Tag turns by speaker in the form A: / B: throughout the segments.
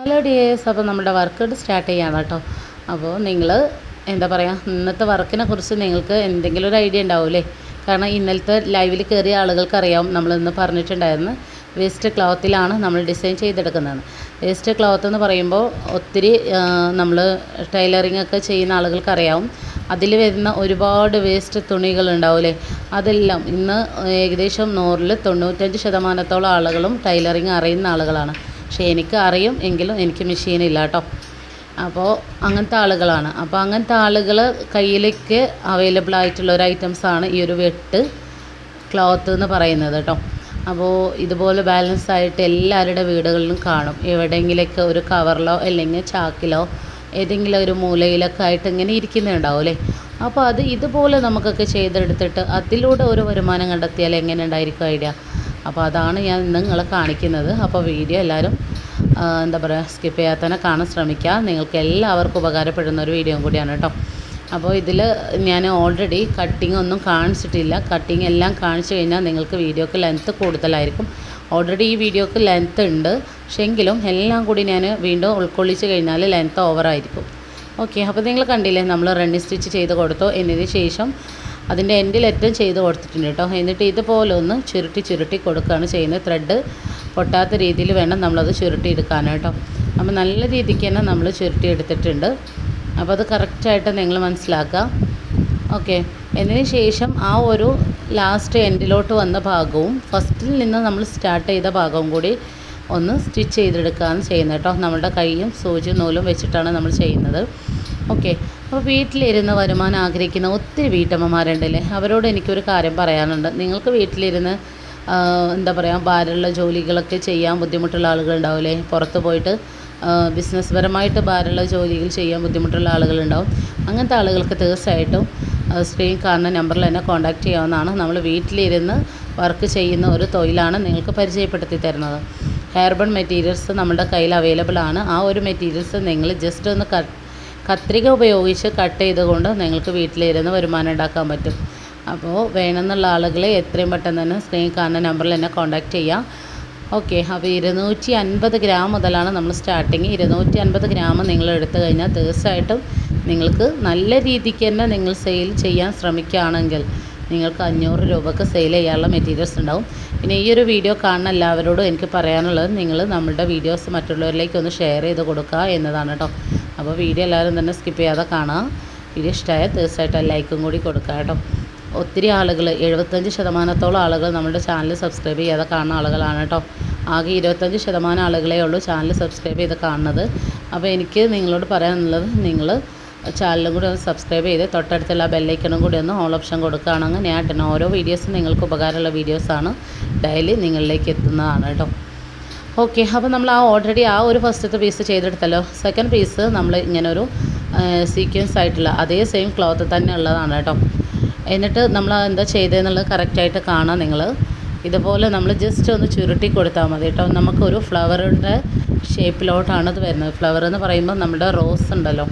A: Hello dears അപ്പോൾ നമ്മുടെ work start ചെയ്യാം കേട്ടോ. അപ്പോൾ നിങ്ങൾ എന്താ പറയുക ഇന്നത്തെ വർക്കിനെ കുറിച്ച് നിങ്ങൾക്ക് എന്തെങ്കിലും ഒരു ഐഡിയ ഉണ്ടാവില്ലേ കാരണം ഇന്നലത്തെ ലൈവിൽ കയറിയ ആളുകൾക്ക് അറിയാം നമ്മൾ ഇന്ന് പറഞ്ഞിട്ടുണ്ടായിരുന്നു വേസ്റ്റ് ക്ലോത്തിലാണ് നമ്മൾ ഡിസൈൻ ചെയ്തെടുക്കുന്നത് വേസ്റ്റ് ക്ലോത്ത് എന്ന് പറയുമ്പോൾ ഒത്തിരി നമ്മൾ ടൈലറിംഗ് ഒക്കെ ചെയ്യുന്ന ആളുകൾക്ക് അറിയാവും. അതിൽ വരുന്ന ഒരുപാട് വേസ്റ്റ് തുണികൾ ഉണ്ടാവില്ലേ അതെല്ലാം ഇന്ന് ഏകദേശം നൂറിൽ തൊണ്ണൂറ്റഞ്ച് ശതമാനത്തോളം ആളുകളും ടൈലറിങ് അറിയുന്ന ആളുകളാണ്. പക്ഷേ എനിക്ക് അറിയും എങ്കിലും എനിക്ക് മെഷീനില്ല കേട്ടോ അപ്പോൾ അങ്ങനത്തെ ആളുകളാണ്. അപ്പോൾ അങ്ങനത്തെ ആളുകൾ കയ്യിലേക്ക് അവൈലബിൾ ആയിട്ടുള്ള ഒരു ഐറ്റംസാണ് ഈ ഒരു വെട്ട് ക്ലോത്ത് എന്ന് പറയുന്നത് കേട്ടോ അപ്പോൾ ഇതുപോലെ ബാലൻസ് ആയിട്ട് എല്ലാവരുടെ വീടുകളിലും കാണും. എവിടെയെങ്കിലൊക്കെ ഒരു കവറിലോ അല്ലെങ്കിൽ ചാക്കിലോ ഏതെങ്കിലും ഒരു മൂലയിലൊക്കെ ആയിട്ട് ഇങ്ങനെ ഇരിക്കുന്നുണ്ടാവും അല്ലേ? അപ്പോൾ അത് ഇതുപോലെ നമുക്കൊക്കെ ചെയ്തെടുത്തിട്ട് അതിലൂടെ ഒരു വരുമാനം കണ്ടെത്തിയാൽ എങ്ങനെ ഉണ്ടായിരിക്കും ഐഡിയ? അപ്പോൾ അതാണ് ഞാൻ ഇന്ന് നിങ്ങളെ കാണിക്കുന്നത്. അപ്പോൾ വീഡിയോ എല്ലാവരും എന്താ പറയുക സ്കിപ്പ് ചെയ്യാതെ തന്നെ കാണാൻ ശ്രമിക്കുക. നിങ്ങൾക്ക് എല്ലാവർക്കും ഉപകാരപ്പെടുന്ന ഒരു വീഡിയോ കൂടിയാണ് കേട്ടോ. അപ്പോൾ ഇതിൽ ഞാൻ ഓൾറെഡി കട്ടിംഗ് ഒന്നും കാണിച്ചിട്ടില്ല. കട്ടിംഗ് എല്ലാം കാണിച്ചു കഴിഞ്ഞാൽ നിങ്ങൾക്ക് വീഡിയോക്ക് ലെങ്ത്ത് കൂടുതലായിരിക്കും. ഓൾറെഡി ഈ വീഡിയോക്ക് ലെങ്ത്ത് ഉണ്ട്. പക്ഷേ എങ്കിലും എല്ലാം കൂടി ഞാൻ വീണ്ടും ഉൾക്കൊള്ളിച്ച് കഴിഞ്ഞാൽ ലെങ്ത്ത് ഓവറായിരിക്കും ഓക്കെ അപ്പോൾ നിങ്ങൾ കണ്ടില്ലേ നമ്മൾ റണ്ണിങ് സ്റ്റിച്ച് ചെയ്ത് കൊടുത്തു. എന്നതിന് ശേഷം അതിന്റെ എൻഡിൽ ഏറ്റവും ചെയ്ത് കൊടുത്തിട്ടുണ്ട് കേട്ടോ. എന്നിട്ട് ഇതുപോലെ ഒന്ന് ചുരുട്ടി ചുരുട്ടി കൊടുക്കുകയാണ് ചെയ്യുന്നത്. ത്രെഡ് പൊട്ടാത്ത രീതിയിൽ വേണം നമ്മളത് ചുരുട്ടി എടുക്കാൻ കേട്ടോ. അപ്പോൾ നല്ല രീതിക്ക് തന്നെ നമ്മൾ ചുരുട്ടി എടുത്തിട്ടുണ്ട് അപ്പോൾ അത് കറക്റ്റായിട്ട് നിങ്ങൾ മനസ്സിലാക്കുക. ഓക്കെ. എന്നതിന് ശേഷം ആ ഒരു ലാസ്റ്റ് എൻഡിലോട്ട് വന്ന ഭാഗവും ഫസ്റ്റിൽ നിന്ന് നമ്മൾ സ്റ്റാർട്ട് ചെയ്ത ഭാഗവും കൂടി ഒന്ന് സ്റ്റിച്ച് ചെയ്തെടുക്കുകയാണ് ചെയ്യുന്നത് കേട്ടോ. നമ്മുടെ കൈയും സൂചി നൂലും വെച്ചിട്ടാണ് നമ്മൾ ചെയ്യുന്നത്. ഓക്കെ. അപ്പോൾ വീട്ടിലിരുന്ന് വരുമാനം ആഗ്രഹിക്കുന്ന ഒത്തിരി വീട്ടമ്മമാരുണ്ടല്ലേ? അവരോട് എനിക്കൊരു കാര്യം പറയാനുണ്ട്. നിങ്ങൾക്ക് വീട്ടിലിരുന്ന് എന്താ പറയുക ഭാരമുള്ള ജോലികളൊക്കെ ചെയ്യാൻ ബുദ്ധിമുട്ടുള്ള ആളുകളുണ്ടാവില്ലേ? പുറത്ത് പോയിട്ട് ബിസിനസ് പരമായിട്ട് ഭാരമുള്ള ജോലികൾ ചെയ്യാൻ ബുദ്ധിമുട്ടുള്ള ആളുകളുണ്ടാവും. അങ്ങനത്തെ ആളുകൾക്ക് തീർച്ചയായിട്ടും സ്ക്രീൻ കാണുന്ന നമ്പറിൽ തന്നെ കോൺടാക്റ്റ് ചെയ്യാവുന്നതാണ്. നമ്മൾ വീട്ടിലിരുന്ന് വർക്ക് ചെയ്യുന്ന ഒരു തൊഴിലാണ് നിങ്ങൾക്ക് പരിചയപ്പെടുത്തി തരുന്നത്. ഹെയർബൺ മെറ്റീരിയൽസ് നമ്മുടെ കയ്യിൽ അവൈലബിൾ ആണ്. ആ ഒരു മെറ്റീരിയൽസ് നിങ്ങൾ ജസ്റ്റ് ഒന്ന് കട്ട് കത്രിക ഉപയോഗിച്ച് കട്ട് ചെയ്തുകൊണ്ട് നിങ്ങൾക്ക് വീട്ടിലിരുന്ന് വരുമാനം ഉണ്ടാക്കാൻ പറ്റും. അപ്പോൾ വേണമെന്നുള്ള ആളുകളെ എത്രയും പെട്ടെന്ന് തന്നെ സ്ക്രീൻ കാണുന്ന നമ്പറിൽ എന്നെ കോൺടാക്റ്റ് ചെയ്യാം. ഓക്കെ അപ്പോൾ ഇരുന്നൂറ്റി അൻപത് ഗ്രാം മുതലാണ് നമ്മൾ സ്റ്റാർട്ടിങ്. ഇരുന്നൂറ്റി അൻപത് ഗ്രാം നിങ്ങൾ എടുത്തു കഴിഞ്ഞാൽ തീർച്ചയായിട്ടും നിങ്ങൾക്ക് നല്ല രീതിക്ക് തന്നെ നിങ്ങൾ സെയിൽ ചെയ്യാൻ ശ്രമിക്കുകയാണെങ്കിൽ നിങ്ങൾക്ക് അഞ്ഞൂറ് രൂപക്ക് സെയിൽ ചെയ്യാനുള്ള മെറ്റീരിയൽസ് ഉണ്ടാവും. പിന്നെ ഈ ഒരു വീഡിയോ കാണുന്ന എല്ലാവരോടും എനിക്ക് പറയാനുള്ളത് നിങ്ങൾ നമ്മുടെ വീഡിയോസ് മറ്റുള്ളവരിലേക്ക് ഒന്ന് ഷെയർ ചെയ്ത് കൊടുക്കുക എന്നതാണ് കേട്ടോ. അപ്പോൾ വീഡിയോ എല്ലാവരും തന്നെ സ്കിപ്പ് ചെയ്യാതെ കാണാം. വീഡിയോ ഇഷ്ടമായാൽ തീർച്ചയായിട്ടും ലൈക്കും കൂടി കൊടുക്കുക കേട്ടോ. ഒത്തിരി ആളുകൾ എഴുപത്തഞ്ച് ശതമാനത്തോളം ആളുകൾ നമ്മുടെ ചാനൽ സബ്സ്ക്രൈബ് ചെയ്യാതെ കാണുന്ന ആളുകളാണ് കേട്ടോ. ആകെ ഇരുപത്തഞ്ച് ശതമാനം ആളുകളെ ഉള്ളൂ ചാനൽ സബ്സ്ക്രൈബ് ചെയ്ത് കാണുന്നത്. അപ്പോൾ എനിക്ക് നിങ്ങളോട് പറയാനുള്ളത് നിങ്ങൾ ചാനലും കൂടി ഒന്ന് സബ്സ്ക്രൈബ് ചെയ്ത് തൊട്ടടുത്തുള്ള ബെല്ലൈക്കണും കൂടി ഒന്ന് ഓൾ ഓപ്ഷൻ കൊടുക്കുകയാണെങ്കിൽ ഞാൻ ഓരോ വീഡിയോസും നിങ്ങൾക്ക് ഉപകാരമുള്ള വീഡിയോസാണ് ഡെയിലി നിങ്ങളിലേക്ക് എത്തുന്നതാണ് കേട്ടോ. ഓക്കെ അപ്പോൾ നമ്മൾ ആ ഓൾറെഡി ആ ഒരു ഫസ്റ്റത്തെ പീസ് ചെയ്തെടുത്തല്ലോ. സെക്കൻഡ് പീസ് നമ്മൾ ഇങ്ങനൊരു സീക്വൻസ് ആയിട്ടുള്ള അതേ സെയിം ക്ലോത്ത് തന്നെ ഉള്ളതാണ് കേട്ടോ. എന്നിട്ട് നമ്മൾ എന്താ ചെയ്തതെന്നുള്ളത് കറക്റ്റായിട്ട് കാണാം നിങ്ങൾ ഇതുപോലെ നമ്മൾ ജസ്റ്റ് ഒന്ന് ചുരുട്ടി കൊടുത്താൽ മതി കേട്ടോ. നമുക്കൊരു ഫ്ലവറിന്റെ ഷേപ്പിലോട്ടാണ് അത് വരുന്നത്. ഫ്ലവർ എന്ന് പറയുമ്പോൾ നമ്മുടെ റോസ് ഉണ്ടല്ലോ.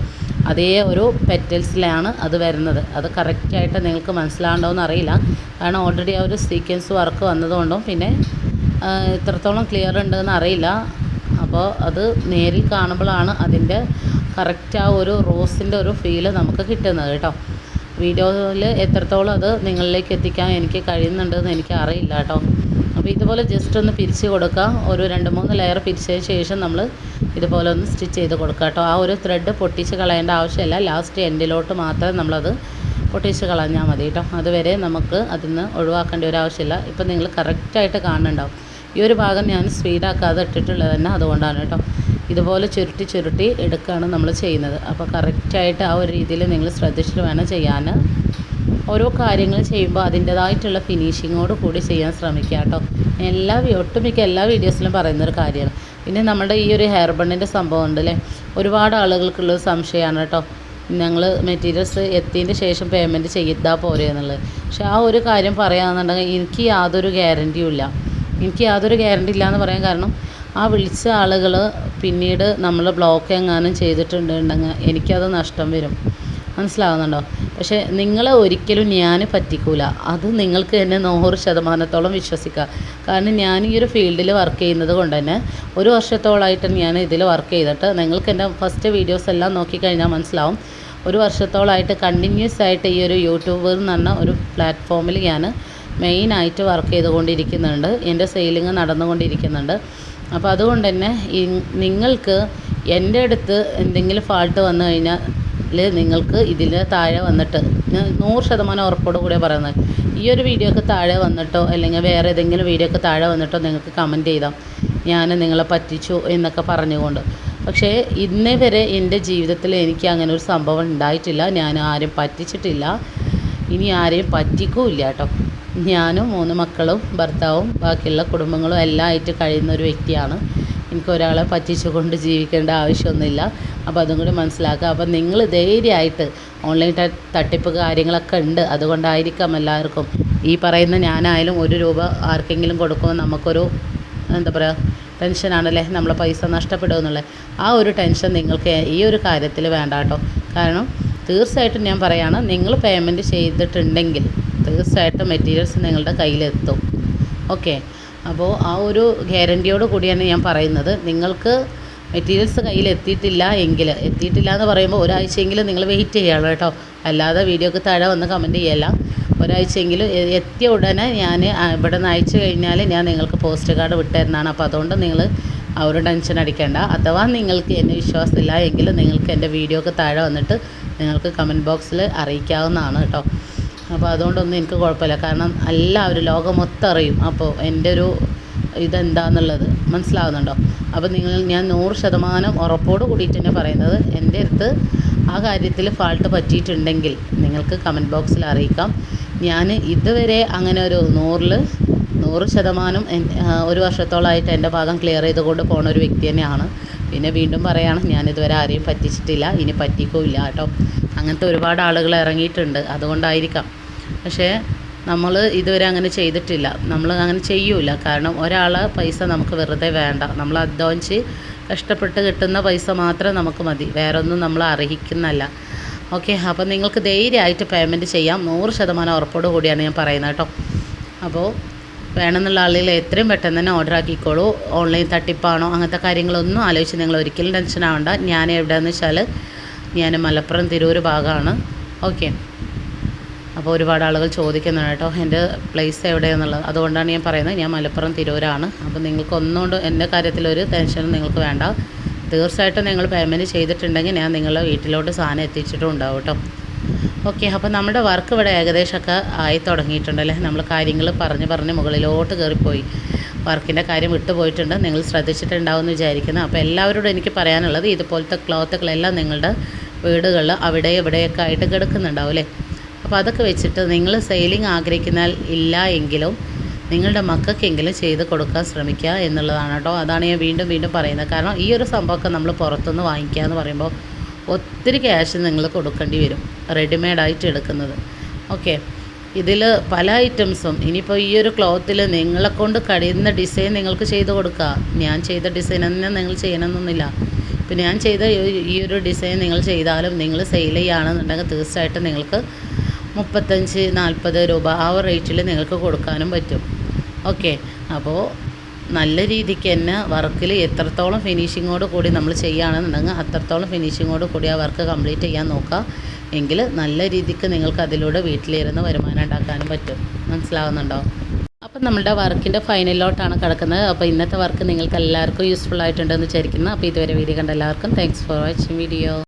A: അതേ ഒരു പെറ്റൽസിലാണ് അത് വരുന്നത്. അത് കറക്റ്റായിട്ട് നിങ്ങൾക്ക് മനസ്സിലാകണ്ടോയെന്ന് അറിയില്ല. കാരണം ഓൾറെഡി ആ ഒരു സീക്വൻസ് വർക്ക് വന്നതുകൊണ്ടും പിന്നെ എത്രത്തോളം ക്ലിയർ ഉണ്ടെന്ന് അറിയില്ല. അപ്പോൾ അത് നേരിൽ കാണുമ്പോഴാണ് അതിന്റെ കറക്റ്റ് ആ ഒരു റോസിന്റെ ഒരു ഫീൽ നമുക്ക് കിട്ടുന്നത് കേട്ടോ. വീഡിയോയിൽ എത്രത്തോളം അത് നിങ്ങളിലേക്ക് എത്തിക്കാൻ എനിക്ക് കഴിയുന്നുണ്ടെന്ന് എനിക്ക് അറിയില്ല കേട്ടോ. അപ്പോൾ ഇതുപോലെ ജസ്റ്റ് ഒന്ന് പിരിച്ച് കൊടുക്കുക. ഒരു രണ്ട് മൂന്ന് ലെയർ പിരിച്ചതിന് ശേഷം നമ്മൾ ഇതുപോലെ ഒന്ന് സ്റ്റിച്ച് ചെയ്ത് കൊടുക്കുക കേട്ടോ. ആ ഒരു ത്രെഡ് പൊട്ടിച്ച് കളയേണ്ട ആവശ്യമില്ല. ലാസ്റ്റ് എൻഡിലോട്ട് മാത്രമേ നമ്മളത് പൊട്ടിച്ച് കളഞ്ഞാൽ മതി കേട്ടോ. അതുവരെ നമുക്ക് അതിൽ നിന്ന് ഒഴിവാക്കേണ്ട ഒരു ആവശ്യമില്ല. ഇപ്പം നിങ്ങൾ കറക്റ്റായിട്ട് കാണുന്നുണ്ടാവും. ഈ ഒരു ഭാഗം ഞാൻ സ്പീഡാക്കാതെ ഇട്ടിട്ടുള്ളത് തന്നെ അതുകൊണ്ടാണ് കേട്ടോ. ഇതുപോലെ ചുരുട്ടി ചുരുട്ടി എടുക്കുകയാണ് നമ്മൾ ചെയ്യുന്നത്. അപ്പോൾ കറക്റ്റായിട്ട് ആ ഒരു രീതിയിൽ നിങ്ങൾ ശ്രദ്ധിച്ചിട്ട് വേണം ചെയ്യാൻ. ഓരോ കാര്യങ്ങൾ ചെയ്യുമ്പോൾ അതിന്റേതായിട്ടുള്ള ഫിനിഷിങ്ങോട് കൂടി ചെയ്യാൻ ശ്രമിക്കുക കേട്ടോ. എല്ലാ ഒട്ടുമിക്ക എല്ലാ വീഡിയോസിലും പറയുന്നൊരു കാര്യമാണ്. പിന്നെ നമ്മുടെ ഈ ഒരു ഹെയർ ബണ്ണിന്റെ സംഭവം ഉണ്ട് അല്ലേ? ഒരുപാട് ആളുകൾക്കുള്ളൊരു സംശയമാണ് കേട്ടോ. ഞങ്ങൾ മെറ്റീരിയൽസ് എത്തിയതിന്റെ ശേഷം പേയ്മെന്റ് ചെയ്താൽ പോരെ എന്നുള്ളത്. പക്ഷേ ആ ഒരു കാര്യം പറയുകയാണെന്നുണ്ടെങ്കിൽ എനിക്ക് യാതൊരു ഗ്യാരന്റിയും ഇല്ല. എനിക്ക് യാതൊരു ഗ്യാരണ്ടി ഇല്ലയെന്ന് പറയാൻ കാരണം ആ വിളിച്ച ആളുകൾ പിന്നീട് നമ്മൾ ബ്ലോക്ക് എങ്ങാനും ചെയ്തിട്ടുണ്ടെങ്കിൽ എനിക്കത് നഷ്ടം വരും. മനസ്സിലാവുന്നുണ്ടോ? പക്ഷേ നിങ്ങളെ ഒരിക്കലും ഞാൻ പറ്റിക്കൂല. അത് നിങ്ങൾക്ക് തന്നെ നൂറ് ശതമാനത്തോളം വിശ്വസിക്കാം. കാരണം ഞാൻ ഈ ഒരു ഫീൽഡിൽ വർക്ക് ചെയ്യുന്നത് കൊണ്ട് തന്നെ ഒരു വർഷത്തോളമായിട്ട് ഞാൻ ഇതിൽ വർക്ക് ചെയ്തിട്ട് നിങ്ങൾക്ക് എന്റെ ഫസ്റ്റ് വീഡിയോസ് എല്ലാം നോക്കിക്കഴിഞ്ഞാൽ മനസ്സിലാവും. ഒരു വർഷത്തോളമായിട്ട് കണ്ടിന്യൂസ് ആയിട്ട് ഈ ഒരു യൂട്യൂബ് എന്ന് പറഞ്ഞ ഒരു പ്ലാറ്റ്ഫോമിൽ ഞാൻ മെയിനായിട്ട് വർക്ക് ചെയ്തുകൊണ്ടിരിക്കുന്നുണ്ട്. എന്റെ സെയിലിംഗ് നടന്നുകൊണ്ടിരിക്കുന്നുണ്ട്. അപ്പോൾ അതുകൊണ്ട് തന്നെ നിങ്ങൾക്ക് എന്റെ അടുത്ത് എന്തെങ്കിലും ഫാൾട്ട് വന്നു കഴിഞ്ഞാൽ നിങ്ങൾക്ക് ഇതിൽ താഴെ വന്നിട്ട് ഞാൻ നൂറ് ശതമാനം ഉറപ്പോട് കൂടെ പറയുന്നത്. ഈ ഒരു വീഡിയോക്ക് താഴെ വന്നിട്ടോ അല്ലെങ്കിൽ വേറെ ഏതെങ്കിലും വീഡിയോക്ക് താഴെ വന്നിട്ടോ നിങ്ങൾക്ക് കമന്റ് ചെയ്താം ഞാൻ നിങ്ങളെ പറ്റിച്ചു എന്നൊക്കെ പറഞ്ഞുകൊണ്ട്. പക്ഷേ ഇന്നേ വരെ എന്റെ ജീവിതത്തിൽ എനിക്ക് അങ്ങനെ ഒരു സംഭവം ഉണ്ടായിട്ടില്ല. ഞാൻ ആരും പറ്റിച്ചിട്ടില്ല. ഇനി ആരെയും പറ്റിക്കൂല്ല കേട്ടോ. ഞാനും മൂന്ന് മക്കളും ഭർത്താവും ബാക്കിയുള്ള കുടുംബങ്ങളും എല്ലാം ആയിട്ട് കഴിയുന്ന ഒരു വ്യക്തിയാണ്. എനിക്ക് ഒരാളെ പറ്റിച്ചുകൊണ്ട് ജീവിക്കേണ്ട ആവശ്യമൊന്നുമില്ല. അപ്പോൾ അതും കൂടി മനസ്സിലാക്കുക. അപ്പോൾ നിങ്ങൾ ധൈര്യമായിട്ട് ഓൺലൈൻ തട്ടിപ്പ് കാര്യങ്ങളൊക്കെ ഉണ്ട്. അതുകൊണ്ടായിരിക്കാം എല്ലാവർക്കും ഈ പറയുന്ന ഞാനായാലും ഒരു രൂപ ആർക്കെങ്കിലും കൊടുക്കുമ്പോൾ നമുക്കൊരു എന്താ പറയുക ടെൻഷനാണല്ലേ നമ്മളെ പൈസ നഷ്ടപ്പെടുമെന്നുള്ളത്. ആ ഒരു ടെൻഷൻ നിങ്ങൾക്ക് ഈ ഒരു കാര്യത്തിൽ വേണ്ട കേട്ടോ കാരണം തീർച്ചയായിട്ടും ഞാൻ പറയുകയാണ് നിങ്ങൾ പേയ്മെന്റ് ചെയ്തിട്ടുണ്ടെങ്കിൽ തീർച്ചയായിട്ടും മെറ്റീരിയൽസ് നിങ്ങളുടെ കയ്യിലെത്തും. ഓക്കെ അപ്പോൾ ആ ഒരു ഗ്യാരന്റിയോട് കൂടിയാണ് ഞാൻ പറയുന്നത്. നിങ്ങൾക്ക് മെറ്റീരിയൽസ് കയ്യിൽ എത്തിയിട്ടില്ല എങ്കിൽ എത്തിയിട്ടില്ല എന്ന് പറയുമ്പോൾ ഒരാഴ്ചയെങ്കിലും നിങ്ങൾ വെയിറ്റ് ചെയ്യണം കേട്ടോ. അല്ലാതെ വീഡിയോക്ക് താഴെ വന്ന് കമന്റ് ചെയ്യല്ല. ഒരാഴ്ചയെങ്കിലും എത്തിയ ഉടനെ ഞാൻ ഇവിടെ നിന്ന് അയച്ചു കഴിഞ്ഞാൽ ഞാൻ നിങ്ങൾക്ക് പോസ്റ്റ് കാർഡ് വിട്ടുതരുന്നതാണ് അപ്പോൾ അതുകൊണ്ട് നിങ്ങൾ ആ ഒരു ടെൻഷൻ അടിക്കേണ്ട. അഥവാ നിങ്ങൾക്ക് എന്നെ വിശ്വാസമില്ല എങ്കിൽ നിങ്ങൾക്ക് എന്റെ വീഡിയോക്ക് താഴെ വന്നിട്ട് നിങ്ങൾക്ക് കമന്റ് ബോക്സിൽ അറിയിക്കാവുന്നതാണ് കേട്ടോ. അപ്പോൾ അതുകൊണ്ടൊന്നും എനിക്ക് കുഴപ്പമില്ല. കാരണം എല്ലാവരും ലോകം മൊത്തം അറിയും. അപ്പോൾ എന്റെ ഒരു ഇതെന്താന്നുള്ളത് മനസ്സിലാവുന്നുണ്ടോ? അപ്പോൾ നിങ്ങൾ ഞാൻ നൂറ് ശതമാനം ഉറപ്പോട് കൂടിയിട്ട് തന്നെ പറയുന്നത് എന്റെ അടുത്ത് ആ കാര്യത്തിൽ ഫാൾട്ട് പറ്റിയിട്ടുണ്ടെങ്കിൽ നിങ്ങൾക്ക് കമന്റ് ബോക്സിൽ അറിയിക്കാം. ഞാൻ ഇതുവരെ അങ്ങനെ ഒരു നൂറിൽ നൂറ് ശതമാനം ഒരു വർഷത്തോളമായിട്ട് എന്റെ ഭാഗം ക്ലിയർ ചെയ്തുകൊണ്ട് പോണ ഒരു വ്യക്തി തന്നെയാണ്. പിന്നെ വീണ്ടും പറയുകയാണ് ഞാൻ ഇതുവരെ ആരെയും പറ്റിച്ചിട്ടില്ല ഇനി പറ്റിക്കില്ല കേട്ടോ. അങ്ങനത്തെ ഒരുപാട് ആളുകൾ ഇറങ്ങിയിട്ടുണ്ട് അതുകൊണ്ടായിരിക്കാം. പക്ഷേ നമ്മൾ ഇതുവരെ അങ്ങനെ ചെയ്തിട്ടില്ല. നമ്മൾ അങ്ങനെ ചെയ്യൂല. കാരണം ഒരാളെ പൈസ നമുക്ക് വെറുതെ വേണ്ട. നമ്മൾ അധ്വാനിച്ച് കഷ്ടപ്പെട്ട് കിട്ടുന്ന പൈസ മാത്രം നമുക്ക് മതി. വേറെ ഒന്നും നമ്മൾ അർഹിക്കുന്നല്ല. ഓക്കെ അപ്പോൾ നിങ്ങൾക്ക് ധൈര്യമായിട്ട് പേയ്മെന്റ് ചെയ്യാം. നൂറ് ശതമാനം ഉറപ്പോട് കൂടിയാണ് ഞാൻ പറയുന്നത് കേട്ടോ. അപ്പോൾ വേണമെന്നുള്ള ആളുകൾ എത്രയും പെട്ടെന്ന് തന്നെ ഓർഡർ ആക്കിക്കോളൂ. ഓൺലൈൻ തട്ടിപ്പാണോ അങ്ങനത്തെ കാര്യങ്ങളൊന്നും ആലോചിച്ച് നിങ്ങൾ ഒരിക്കലും ടെൻഷൻ ആവണ്ട. ഞാൻ എവിടെയാണെന്ന് വെച്ചാൽ ഞാൻ മലപ്പുറം തിരൂർ ഭാഗമാണ് ഓക്കെ അപ്പോൾ ഒരുപാട് ആളുകൾ ചോദിക്കുന്നുണ്ട് കേട്ടോ എന്റെ പ്ലേസ് എവിടെയാണെന്നുള്ളത് അതുകൊണ്ടാണ് ഞാൻ പറയുന്നത് ഞാൻ മലപ്പുറം തിരൂരാണ്. അപ്പോൾ നിങ്ങൾക്ക് ഒന്നുകൊണ്ട് എന്റെ കാര്യത്തിലൊരു ടെൻഷനും നിങ്ങൾക്ക് വേണ്ട. തീർച്ചയായിട്ടും നിങ്ങൾ പേയ്മെന്റ് ചെയ്തിട്ടുണ്ടെങ്കിൽ ഞാൻ നിങ്ങളുടെ വീട്ടിലോട്ട് സാധനം എത്തിച്ചിട്ടും ഉണ്ടാവും കേട്ടോ. ഓക്കെ അപ്പോൾ നമ്മുടെ വർക്ക് ഇവിടെ ഏകദേശമൊക്കെ ആയി തുടങ്ങിയിട്ടുണ്ടല്ലേ നമ്മൾ കാര്യങ്ങൾ പറഞ്ഞ് പറഞ്ഞ് മുകളിലോട്ട് കയറിപ്പോയി. വർക്കിന്റെ കാര്യം വിട്ടുപോയിട്ടുണ്ട് നിങ്ങൾ ശ്രദ്ധിച്ചിട്ടുണ്ടാവുമെന്ന് വിചാരിക്കുന്നു. അപ്പോൾ എല്ലാവരോടും എനിക്ക് പറയാനുള്ളത് ഇതുപോലത്തെ ക്ലോത്തുകളെല്ലാം നിങ്ങളുടെ വീടുകളിൽ അവിടെ ഇവിടെയൊക്കെ ആയിട്ട് കിടക്കുന്നുണ്ടാവും അല്ലേ? അപ്പോൾ അതൊക്കെ വെച്ചിട്ട് നിങ്ങൾ സെയിലിംഗ് ആഗ്രഹിക്കുന്നാൽ ഇല്ല എങ്കിലും നിങ്ങളുടെ മക്കൾക്കെങ്കിലും ചെയ്ത് കൊടുക്കാൻ ശ്രമിക്കുക എന്നുള്ളതാണ് കേട്ടോ. അതാണ് ഞാൻ വീണ്ടും വീണ്ടും പറയുന്നത്. കാരണം ഈ ഒരു സംഭവമൊക്കെ നമ്മൾ പുറത്തുനിന്ന് വാങ്ങിക്കുക എന്ന് പറയുമ്പോൾ ഒത്തിരി ക്യാഷ് നിങ്ങൾ കൊടുക്കേണ്ടി വരും. റെഡിമെയ്ഡായിട്ട് എടുക്കുന്നത്. ഓക്കെ ഇതിൽ പല ഐറ്റംസും ഇനിയിപ്പോൾ ഈ ഒരു ക്ലോത്തിൽ നിങ്ങളെ കൊണ്ട് കഴിയുന്ന ഡിസൈൻ നിങ്ങൾക്ക് ചെയ്ത് കൊടുക്കുക ഞാൻ ചെയ്ത ഡിസൈൻ തന്നെ നിങ്ങൾ ചെയ്യണമെന്നൊന്നുമില്ല. ഇപ്പം ഞാൻ ചെയ്ത ഈ- ഒരു ഡിസൈൻ നിങ്ങൾ ചെയ്താലും നിങ്ങൾ സെയിൽ ചെയ്യുകയാണെന്നുണ്ടെങ്കിൽ തീർച്ചയായിട്ടും നിങ്ങൾക്ക് മുപ്പത്തഞ്ച് നാൽപ്പത് രൂപ ആ റേറ്റിൽ നിങ്ങൾക്ക് കൊടുക്കാനും പറ്റും. ഓക്കെ അപ്പോൾ നല്ല രീതിക്ക് തന്നെ വർക്കിൽ എത്രത്തോളം ഫിനിഷിങ്ങോട് കൂടി നമ്മൾ ചെയ്യുകയാണെന്നുണ്ടെങ്കിൽ അത്രത്തോളം ഫിനിഷിങ്ങോട് കൂടി ആ വർക്ക് കംപ്ലീറ്റ് ചെയ്യാൻ നോക്കുക. എങ്കിൽ നല്ല രീതിക്ക് നിങ്ങൾക്ക് അതിലൂടെ വീട്ടിലിരുന്ന് വരുമാനം ഉണ്ടാക്കാനും പറ്റും. മനസ്സിലാവുന്നുണ്ടോ? അപ്പം നമ്മുടെ വർക്കിന്റെ ഫൈനലിലോട്ടാണ് കിടക്കുന്നത്. അപ്പോൾ ഇന്നത്തെ വർക്ക് നിങ്ങൾക്ക് എല്ലാവർക്കും യൂസ്ഫുൾ ആയിട്ടുണ്ടെന്ന് വിചാരിക്കുന്നു. അപ്പോൾ ഇതുവരെ വീഡിയോ കണ്ട എല്ലാവർക്കും താങ്ക്സ് ഫോർ വാച്ചിങ് വീഡിയോ